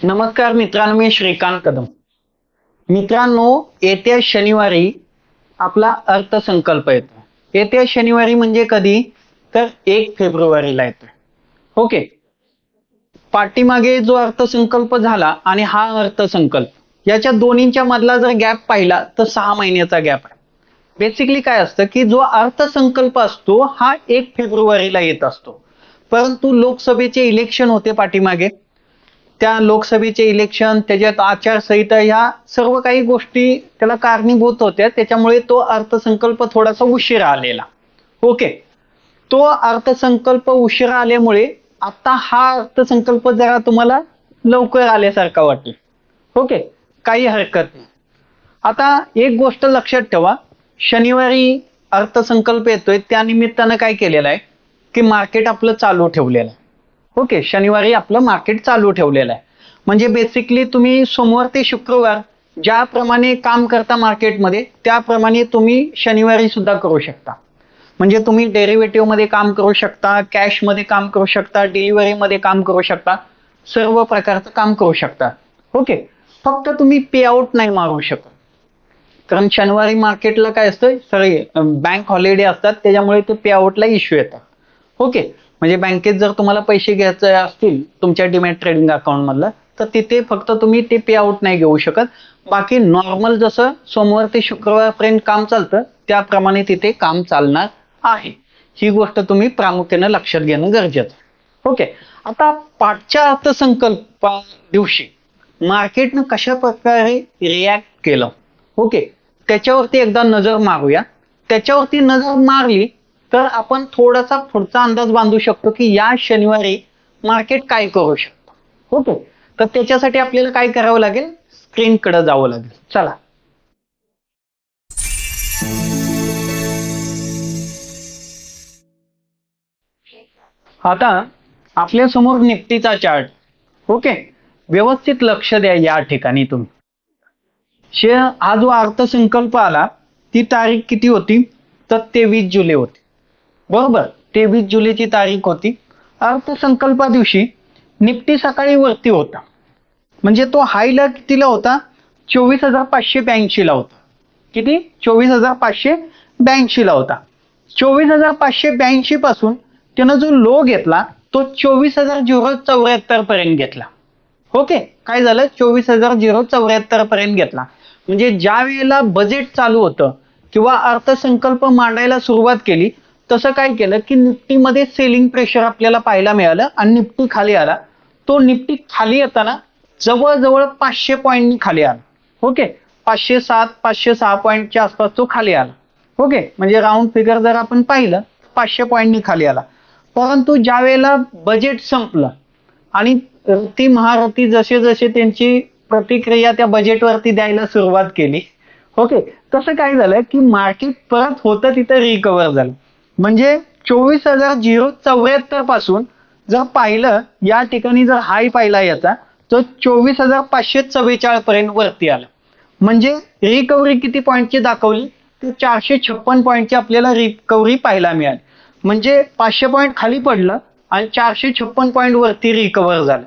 नमस्कार मित्रांनो मी श्रीकांत कदम. मित्रांनो येत्या शनिवारी आपला अर्थसंकल्प येतो. येत्या शनिवारी म्हणजे कधी? तर एक फेब्रुवारीला येतो ओके? पाठीमागे जो अर्थसंकल्प झाला आणि हा अर्थसंकल्प याच्या दोन्हीच्या मधला जर गॅप पाहिला तर सहा महिन्याचा गॅप आहे. बेसिकली काय असतं की जो अर्थसंकल्प असतो हा एक फेब्रुवारीला येत असतो. परंतु लोकसभेचे इलेक्शन होते पाठीमागे. त्या लोकसभेचे इलेक्शन त्याच्यात आचारसंहिता ह्या सर्व काही गोष्टी त्याला कारणीभूत होत्या. त्याच्यामुळे तो अर्थसंकल्प थोडासा उशिरा आलेला. ओके तो अर्थसंकल्प उशिरा आल्यामुळे आता हा अर्थसंकल्प जरा तुम्हाला लवकर आल्यासारखा वाटेल. ओके काही हरकत नाही. आता एक गोष्ट लक्षात ठेवा. शनिवारी अर्थसंकल्प येतोय. त्या निमित्तानं काय केलेलं आहे? की मार्केट आपलं चालू ठेवलेलं आहे. ओके शनिवारी आपलं मार्केट चालू ठेवलेलं आहे. म्हणजे बेसिकली तुम्ही सोमवार ते शुक्रवार ज्याप्रमाणे काम करता मार्केटमध्ये त्याप्रमाणे तुम्ही शनिवारी सुद्धा करू शकता. म्हणजे तुम्ही डेरिव्हेटिव्हमध्ये काम करू शकता कॅशमध्ये काम करू शकता डिलिव्हरी मध्ये काम करू शकता सर्व प्रकारचं काम करू शकता. ओके फक्त तुम्ही पे आउट नाही मारू शकत. कारण शनिवारी मार्केटला काय असतं सॉरी बँक हॉलिडे असतात त्याच्यामुळे ते पे आउटला इश्यू येतात. ओके म्हणजे बँकेत जर तुम्हाला पैसे घ्यायचे असतील तुमच्या डिमॅट ट्रेडिंग अकाउंट मधलं तर तिथे फक्त तुम्ही ते पे आउट नाही घेऊ शकत. बाकी नॉर्मल जसं सोमवार ते शुक्रवारपर्यंत काम चालतं त्याप्रमाणे तिथे काम चालणार आहे. ही गोष्ट तुम्ही प्रामुख्याने लक्षात घेणं गरजेचं. आहे. ओके. आता पाठच्या अर्थसंकल्पा दिवशी मार्केटनं कशा प्रकारे रिॲक्ट केलं? ओके. त्याच्यावरती एकदा नजर मारूया. त्याच्यावरती नजर मारली तर आपण थोडासा पुढचा अंदाज बांधू शकतो की या शनिवारी मार्केट काय करू शकतो. ओके? तर त्याच्यासाठी आपल्याला काय करावं लागेल? स्क्रीनकडे जावं लागेल. चला. आता आपल्यासमोर निफ्टीचा चार्ट. ओके? व्यवस्थित लक्ष द्या या ठिकाणी तुम्ही. शे हा जो अर्थसंकल्प आला ती तारीख किती होती? तर तेवीस जुलै होती. बरोबर. तेवीस जुलैची तारीख होती. अर्थसंकल्पा दिवशी निफ्टी सकाळी वरती होता. म्हणजे तो हायला कितीला होता? चोवीस हजार पाचशे ब्याऐंशीला होता. किती? चोवीस हजार पाचशे ब्याऐंशीला होता. चोवीस हजार पाचशे ब्याऐंशी पासून त्यानं जो लो घेतला तो चोवीस हजार झिरो चौऱ्याहत्तर पर्यंत घेतला. ओके? काय झालं? चोवीस हजार झिरो चौऱ्याहत्तर पर्यंत घेतला. म्हणजे ज्या वेळेला बजेट चालू होतं किंवा अर्थसंकल्प मांडायला सुरुवात केली तसं काय केलं की निफ्टीमध्ये सेलिंग प्रेशर आपल्याला पाहायला मिळालं आणि निफ्टी खाली आला. तो निफ्टी खाली येताना जवळजवळ पाचशे पॉईंटनी खाली आला. ओके? पाचशे सात पाचशे सहा पॉईंटच्या आसपास तो खाली आला. ओके? म्हणजे राऊंड फिगर जर आपण पाहिलं पाचशे पॉईंटनी खाली आला. परंतु ज्या वेळेला बजेट संपलं आणि रती महारथी जसे जसे त्यांची प्रतिक्रिया त्या बजेटवरती द्यायला सुरुवात केली ओके? तसं काय झालं की मार्केट परत होतं तिथं रिकवर झालं. म्हणजे चोवीस हजार झिरो चौऱ्याहत्तरपासून जर पाहिलं या ठिकाणी जर हाय पाहिला याचा तर चोवीस हजार पाचशे चव्वेचाळीस पर्यंत वरती आला. म्हणजे रिकव्हरी किती पॉईंटची दाखवली? तर चारशे छप्पन पॉईंटची आपल्याला रिकव्हरी पाहायला मिळाली. म्हणजे पाचशे पॉईंट खाली पडलं आणि चारशे छप्पन पॉईंट वरती रिकव्हर झालं.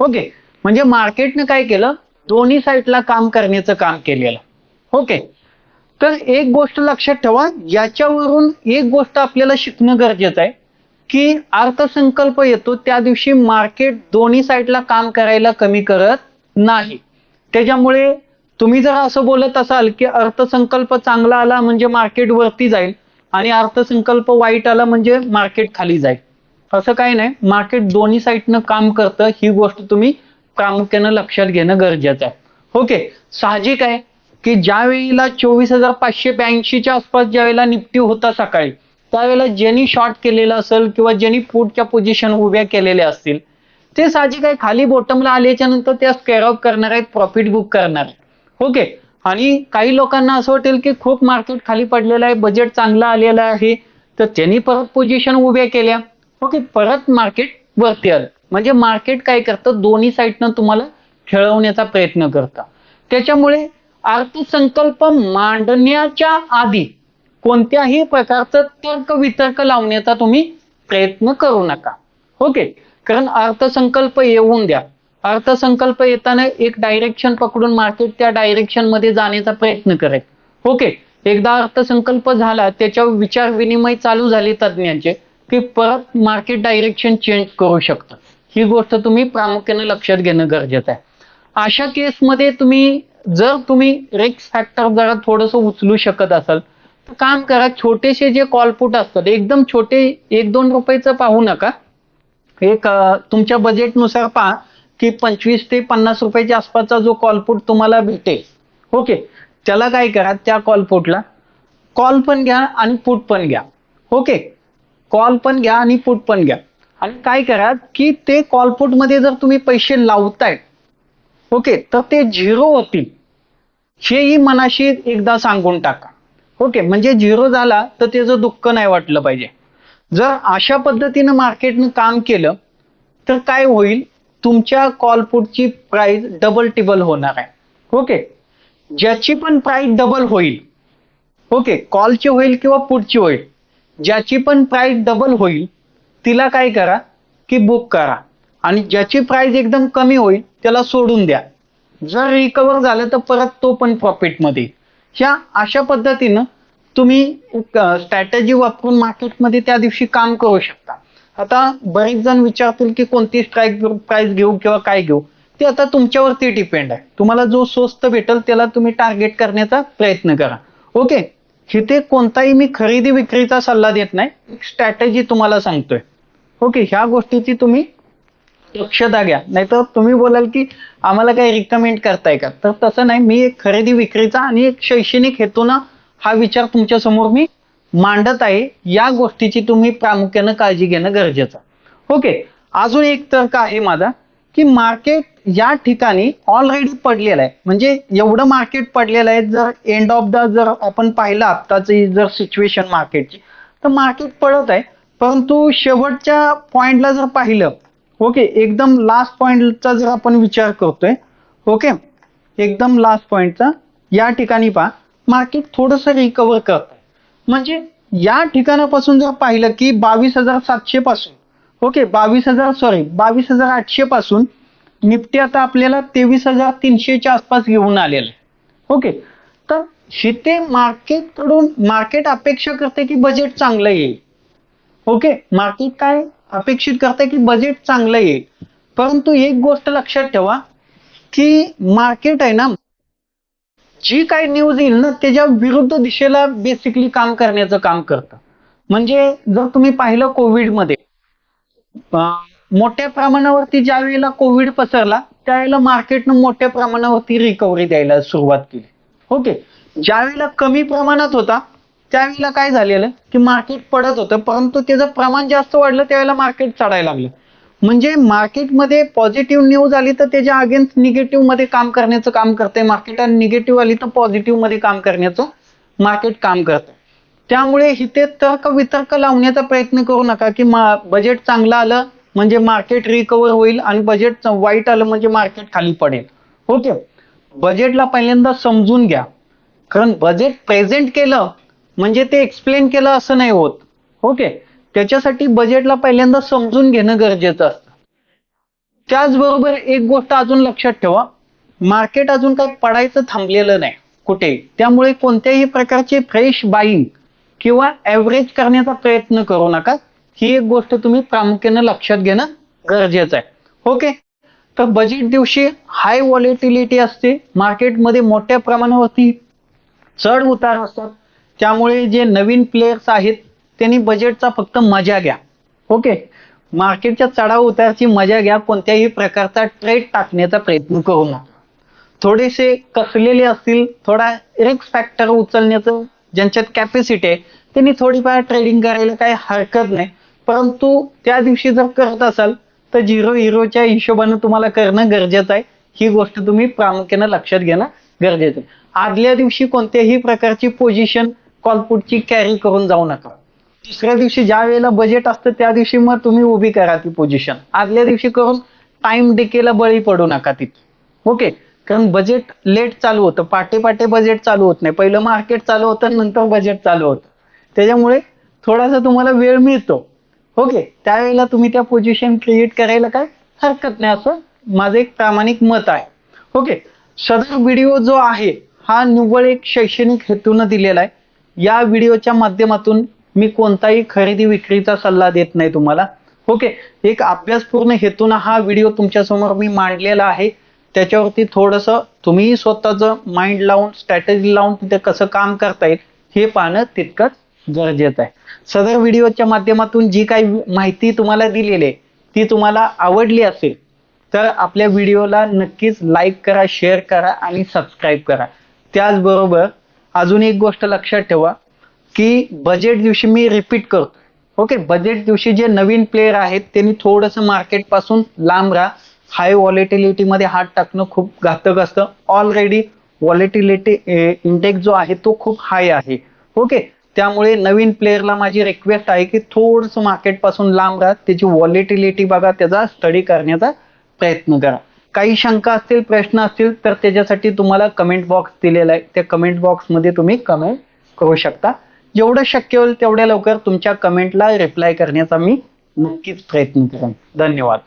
ओके म्हणजे मार्केटनं काय केलं? दोन्ही साईडला काम करण्याचं काम केलेलं. ओके तर एक गोष्ट लक्षात ठेवा याच्यावरून एक गोष्ट आपल्याला शिकणं गरजेचं आहे की अर्थसंकल्प येतो त्या दिवशी मार्केट दोन्ही साईडला काम करायला कमी करत नाही. त्याच्यामुळे तुम्ही जर असं बोलत असाल की अर्थसंकल्प चांगला आला म्हणजे मार्केट वरती जाईल आणि अर्थसंकल्प वाईट आला म्हणजे मार्केट खाली जाईल. असं काही नाही मार्केट दोन्ही साईडनं काम करतं ही गोष्ट तुम्ही प्रामुख्यानं लक्षात घेणं गरजेचं आहे. ओके साहजिक आहे. की ज्या वेळेला चोवीस हजार पाचशे ब्याऐंशीच्या आसपास ज्या वेळेला निफ्टी होता सकाळी त्यावेळेला ज्यांनी शॉर्ट केलेलं असेल किंवा ज्यांनी पुटच्या पोझिशन उभ्या केलेल्या असतील ते साहजिक आहे खाली बॉटमला आल्याच्यानंतर त्या स्केअर ऑफ करणार आहेत प्रॉफिट बुक करणार आहेत. ओके आणि काही लोकांना असं वाटेल की खूप मार्केट खाली पडलेलं आहे बजेट चांगलं आलेलं आहे तर त्यांनी परत पोझिशन उभ्या केल्या. ओके परत मार्केट वरती आलं. म्हणजे मार्केट काय करतं? दोन्ही साईडनं तुम्हाला खेळवण्याचा प्रयत्न करतं. त्याच्यामुळे अर्थसंकल्प मांडण्याच्या आधी कोणत्याही प्रकारचं तर्क वितर्क लावण्याचा तुम्ही प्रयत्न करू नका. ओके? कारण अर्थसंकल्प येऊन द्या. अर्थसंकल्प येताना एक डायरेक्शन पकडून मार्केट त्या डायरेक्शनमध्ये जाण्याचा प्रयत्न करेल. ओके? एकदा अर्थसंकल्प झाला त्याच्यावर विचार विनिमय चालू झाले तज्ज्ञांचे की परत मार्केट डायरेक्शन चेंज करू शकतं. ही गोष्ट तुम्ही प्रामुख्याने लक्षात घेणं गरजेचं आहे. अशा केसमध्ये तुम्ही जर तुम्ही रिक्स फॅक्टर जरा थोडस उचलू शकत असाल तर काम करा छोटेसे जे कॉलपुट असतात एकदम छोटे एक दोन रुपयेचं पाहू नका. एक तुमच्या बजेटनुसार पहा की पंचवीस ते पन्नास रुपयाच्या आसपासचा जो कॉलपुट तुम्हाला भेटेल. ओके त्याला काय करा त्या कॉलपुटला कॉल पण घ्या आणि पुट पण घ्या. ओके कॉल पण घ्या आणि पुट पण घ्या. आणि काय करा की ते कॉलपुटमध्ये जर तुम्ही पैसे लावताय ओके तर ते झिरो होतील. हेही मनाशी एकदा सांगून टाका. ओके म्हणजे झिरो झाला तर त्याचं दुःख नाही वाटलं पाहिजे. जर अशा पद्धतीनं मार्केटनं काम केलं तर काय होईल? तुमच्या कॉल पुटची प्राइस डबल टिबल होणार आहे. ओके? ज्याची पण प्राइस डबल होईल. ओके कॉलची होईल किंवा पुढची होईल. ज्याची पण प्राइस डबल होईल तिला काय करा? की बुक करा. आणि ज्याची प्राइस एकदम कमी होईल त्याला सोडून द्या. जर रिकवर झालं तर परत तो पण प्रॉफिटमध्ये ह्या अशा पद्धतीनं तुम्ही स्ट्रॅटेजी वापरून मार्केटमध्ये त्या दिवशी काम करू शकता. आता बरेच जण विचारतील की कोणती स्ट्राईक प्राईस घेऊ किंवा काय घेऊ. ते आता तुमच्यावरती डिपेंड आहे. तुम्हाला जो स्वस्त भेटेल त्याला तुम्ही टार्गेट करण्याचा प्रयत्न करा. ओके? इथे कोणताही मी खरेदी विक्रीचा सल्ला देत नाही स्ट्रॅटेजी तुम्हाला सांगतोय. ओके? ह्या गोष्टीची तुम्ही दक्षता घ्या. नाहीतर तुम्ही बोलाल की आम्हाला काही रिकमेंड करताय का? तर तसं नाही. मी एक खरेदी विक्रीचा आणि एक शैक्षणिक हेतूनं हा विचार तुमच्यासमोर मी मांडत आहे. या गोष्टीची तुम्ही प्रामुख्यानं काळजी घेणं गरजेचं. ओके. अजून एक तर्क आहे माझा की मार्केट या ठिकाणी ऑलरेडी पडलेलं आहे. म्हणजे एवढं मार्केट पडलेलं आहे जर एंड ऑफ द जर आपण पाहिलं आत्ताची जर सिच्युएशन मार्केटची तर मार्केट पडत आहे. परंतु शेवटच्या पॉइंटला जर पाहिलं ओके एकदम लास्ट पॉइंटचा जर आपण विचार करतोय ओके एकदम लास्ट पॉइंटचा या ठिकाणी पहा मार्केट थोडंसं रिकवर करत आहे म्हणजे या ठिकाणापासून जर पाहिलं की बावीस हजार सातशे पासून ओके बावीस हजार सॉरी बावीस हजार आठशे पासून निफ्टी आता आपल्याला तेवीस हजार तीनशेच्या आसपास घेऊन आलेलं आहे. ओके तर शिते मार्केटकडून मार्केट अपेक्षा करते की बजेट चांगलं येईल. ओके मार्केट काय? अपेक्षित करते की बजेट चांगलं येईल. परंतु एक गोष्ट लक्षात ठेवा की मार्केट आहे ना जी काही न्यूज येईल ना त्याच्या विरुद्ध दिशेला बेसिकली काम करण्याचं काम करतं. म्हणजे जर तुम्ही पाहिलं कोविडमध्ये मोठ्या प्रमाणावरती ज्या वेळेला कोविड पसरला त्यावेळेला मार्केटनं मोठ्या प्रमाणावरती रिकव्हरी द्यायला सुरुवात केली. ओके ज्या वेळेला कमी प्रमाणात होता त्यावेळेला काय झालेलं? की मार्केट पडत होतं परंतु त्याचं प्रमाण जास्त वाढलं त्यावेळेला मार्केट चढायला लागलं. म्हणजे मार्केटमध्ये पॉझिटिव्ह न्यूज आली तर त्याच्या अगेन्स्ट निगेटिव्हमध्ये काम करण्याचं काम करते मार्केट आणि निगेटिव्ह आली तर पॉझिटिव्हमध्ये काम करण्याचं मार्केट काम करते त्यामुळे इथे तर्क वितर्क लावण्याचा प्रयत्न करू नका की बजेट चांगलं आलं म्हणजे मार्केट रिकवर होईल आणि बजेट वाईट आलं म्हणजे मार्केट खाली पडेल. ओके बजेटला पहिल्यांदा समजून घ्या. कारण बजेट प्रेझेंट केलं म्हणजे ते एक्सप्लेन केलं असं नाही होत. ओके त्याच्यासाठी बजेटला पहिल्यांदा समजून घेणं गरजेचं असतं. त्याचबरोबर एक गोष्ट अजून लक्षात ठेवा. मार्केट अजून काही पडायचं थांबलेलं नाही कुठे त्यामुळे कोणत्याही प्रकारचे फ्रेश बाईंग किंवा ॲव्हरेज करण्याचा प्रयत्न करू नका. ही एक गोष्ट तुम्ही प्रामुख्याने लक्षात घेणं गरजेचं आहे. ओके तर बजेट दिवशी हाय व्हॉलेटिलिटी असते. मार्केटमध्ये मोठ्या प्रमाणावरती चढ उतार असतात. त्यामुळे जे नवीन प्लेयर्स आहेत त्यांनी बजेटचा फक्त मजा घ्या. ओके मार्केटच्या चढाव उतारची मजा घ्या कोणत्याही प्रकारचा ट्रेड टाकण्याचा प्रयत्न करू नका. थोडेसे कसलेले असतील थोडा रिक्स फॅक्टर उचलण्याचं ज्यांच्यात कॅपॅसिटी आहे त्यांनी थोडीफार ट्रेडिंग करायला काही हरकत नाही. परंतु त्या दिवशी जर करत असाल तर झिरो हिरोच्या हिशोबानं तुम्हाला करणं गरजेचं आहे. ही गोष्ट तुम्ही प्रामुख्यानं लक्षात घेणं गरजेचं आहे. आदल्या दिवशी कोणत्याही प्रकारची पोझिशन कॉल कॉलपुटची कॅरी करून जाऊ नका. दुसऱ्या दिवशी ज्या वेळेला बजेट असतं त्या दिवशी मग तुम्ही उभी करा ती पोझिशन आदल्या दिवशी करून टाइम डिकेला बळी पडू नका तिथे. ओके कारण बजेट लेट चालू होतं. पाटे पाटे बजेट चालू होत नाही. पहिलं मार्केट चालू होतं नंतर बजेट चालू होतं. त्याच्यामुळे थोडासा तुम्हाला वेळ मिळतो. ओके त्यावेळेला तुम्ही त्या पोझिशन क्रिएट करायला काय? हरकत नाही असं माझं एक प्रामाणिक मत आहे. ओके सदर व्हिडिओ जो आहे हा निव्वळ एक शैक्षणिक हेतून दिलेला आहे. या व्हिडिओच्या माध्यमातून मी कोणताही खरेदी विक्रीचा सल्ला देत नाही तुम्हाला. ओके एक अभ्यासपूर्ण हेतून हा व्हिडिओ तुमच्यासमोर मी मांडलेला आहे. त्याच्यावरती थोडस तुम्ही स्वतःचं माइंड लावून स्ट्रॅटेजी लावून तिथे कसं काम करता येईल हे पाहणं तितकंच गरजेचं आहे. सदर व्हिडिओच्या माध्यमातून जी काही माहिती तुम्हाला दिलेली आहे ती तुम्हाला आवडली असेल तर आपल्या व्हिडिओला नक्कीच लाईक करा शेअर करा आणि सबस्क्राईब करा. त्याचबरोबर अजून एक गोष्ट लक्षात ठेवा की बजेट दिवशी मी रिपीट करतो. ओके बजेट दिवशी जे नवीन प्लेयर आहेत त्यांनी थोडंसं मार्केटपासून लांब राहा. हाय व्हॉलेटिलिटी मध्ये हात टाकणं खूप घातक असतं. ऑलरेडी व्हॉलेटिलिटी इंडेक्स जो आहे तो खूप हाय आहे. ओके त्यामुळे नवीन प्लेअरला माझी रिक्वेस्ट आहे की थोडंसं मार्केटपासून लांब राहा. त्याची व्हॉलेटिलिटी बघा त्याचा स्टडी करण्याचा प्रयत्न करा. काही शंका असतील प्रश्न असतील तर त्याच्यासाठी तुम्हाला कमेंट बॉक्स दिलेला आहे. त्या कमेंट बॉक्समध्ये तुम्ही कमेंट करू शकता. जेवढं शक्य होईल तेवढ्या लवकर तुमच्या कमेंटला रिप्लाय करण्याचा मी नक्कीच प्रयत्न करेन. धन्यवाद.